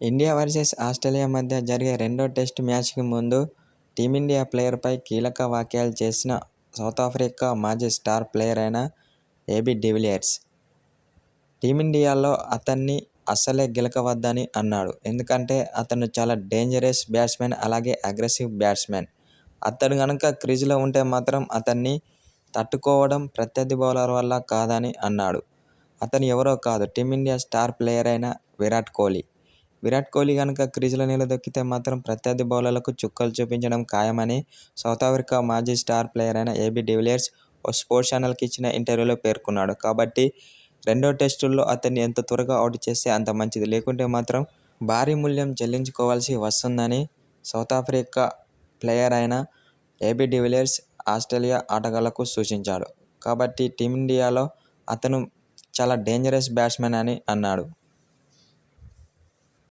India versus Australia మధ్య జరిగే రెండో టెస్ట్ మ్యాచ్కి ముందు టీమిండియా ప్లేయర్పై కీలక వ్యాఖ్యలు చేసిన సౌత్ ఆఫ్రికా మాజీ స్టార్ ప్లేయర్ అయిన ఏబీ డివిలియర్స్. టీమిండియాలో అతన్ని అస్సలే గెలకవద్దని అన్నాడు. ఎందుకంటే అతను చాలా డేంజరస్ బ్యాట్స్మెన్ అలాగే అగ్రెసివ్ బ్యాట్స్మెన్ అతడు కనుక క్రీజులో ఉంటే మాత్రం అతన్ని తట్టుకోవడం ప్రత్యర్థి బౌలర్ వల్ల కాదని అన్నాడు. అతను ఎవరో కాదు టీమిండియా స్టార్ ప్లేయర్ అయిన విరాట్ కోహ్లీ. విరాట్ కోహ్లీ కనుక క్రీజులో నిలదొక్కితే మాత్రం ప్రత్యర్థి బౌలర్లకు చుక్కలు చూపించడం ఖాయమని సౌత్ ఆఫ్రికా మాజీ స్టార్ ప్లేయర్ అయిన ఏబీ డివిలియర్స్ ఓ స్పోర్ట్స్ ఛానల్కి ఇచ్చిన ఇంటర్వ్యూలో పేర్కొన్నాడు. కాబట్టి రెండో టెస్టుల్లో అతన్ని ఎంత త్వరగా అవుట్ చేస్తే అంత మంచిది. లేకుంటే మాత్రం భారీ మూల్యం చెల్లించుకోవాల్సి వస్తుందని సౌత్ ఆఫ్రికా ప్లేయర్ అయిన ఏబీ డివిలియర్స్ ఆస్ట్రేలియా ఆటగాళ్ళకు సూచించాడు. కాబట్టి టీమిండియాలో అతను చాలా డేంజరస్ బ్యాట్స్మెన్ అని అన్నాడు.